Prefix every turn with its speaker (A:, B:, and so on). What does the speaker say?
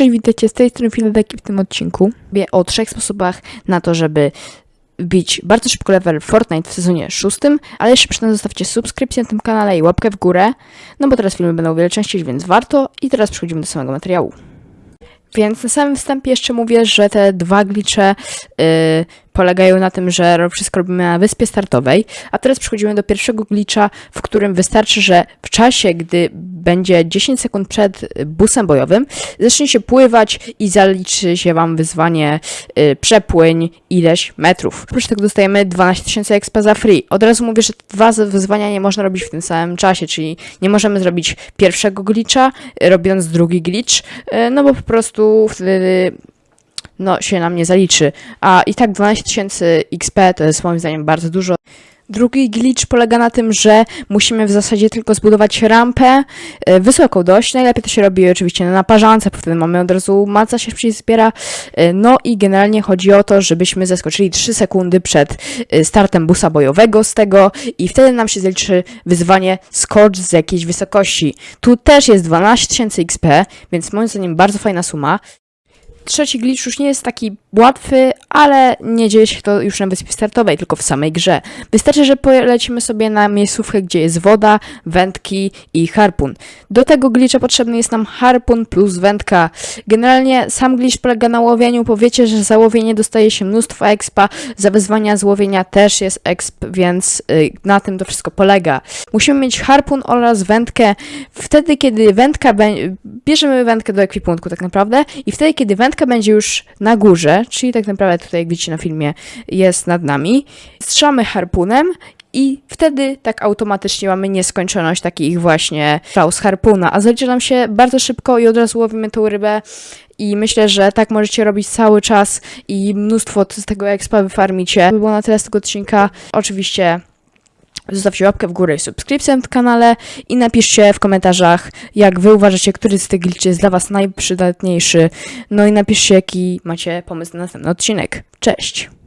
A: Cześć, witajcie z tej strony Filadeki w tym odcinku. Mówię o trzech sposobach na to, żeby wbić bardzo szybko level Fortnite w sezonie szóstym, ale jeszcze przed tym zostawcie subskrypcję na tym kanale i łapkę w górę, no bo teraz filmy będą wiele częściej, więc warto. I teraz przechodzimy do samego materiału. Więc na samym wstępie jeszcze mówię, że te dwa glicze yy, polegają na tym, że wszystko robimy na wyspie startowej, a teraz przechodzimy do pierwszego glitcha, w którym wystarczy, że w czasie, gdy będzie 10 sekund przed busem bojowym, zacznie się pływać i zaliczy się wam wyzwanie y, przepłyń ileś metrów. Oprócz tego dostajemy 12 tysięcy expa za free. Od razu mówię, że dwa wyzwania nie można robić w tym samym czasie, czyli nie możemy zrobić pierwszego glitcha, y, robiąc drugi glitch, y, no bo po prostu wtedy no, się nam nie zaliczy. A i tak 12 tysięcy XP to jest moim zdaniem bardzo dużo. Drugi glitch polega na tym, że musimy w zasadzie tylko zbudować rampę e, wysoką dość. Najlepiej to się robi oczywiście na naparzance, bo wtedy mamy od razu maca się zbiera. E, No i generalnie chodzi o to, żebyśmy zeskoczyli 3 sekundy przed e, startem busa bojowego z tego i wtedy nam się zaliczy wyzwanie skocz z jakiejś wysokości. Tu też jest 12 tysięcy XP, więc moim zdaniem bardzo fajna suma. Trzeci glitch już nie jest taki łatwy, ale nie dzieje się to już na wyspie startowej, tylko w samej grze. Wystarczy, że polecimy sobie na miejscówkę, gdzie jest woda, wędki i harpun. Do tego glitcha potrzebny jest nam harpun plus wędka. Generalnie sam glitch polega na łowieniu, bo wiecie, że za łowienie dostaje się mnóstwo expa, za wyzwania z łowienia też jest exp, więc y, na tym to wszystko polega. Musimy mieć harpun oraz wędkę wtedy, kiedy wędka. Bierzemy wędkę do ekwipunku tak naprawdę i wtedy, kiedy wędka będzie już na górze, czyli tak naprawdę tutaj, jak widzicie na filmie, jest nad nami, strzelamy harpunem i wtedy tak automatycznie mamy nieskończoność takich właśnie strzał z harpuna, a zalicza nam się bardzo szybko i od razu łowimy tą rybę i myślę, że tak możecie robić cały czas i mnóstwo z tego expa wyfarmicie. To by było na tyle z tego odcinka. Oczywiście Zostawcie łapkę w górę i subskrypcję na kanale i napiszcie w komentarzach, jak wy uważacie, który z tych glitchy jest dla was najprzydatniejszy. No i napiszcie, jaki macie pomysł na następny odcinek. Cześć!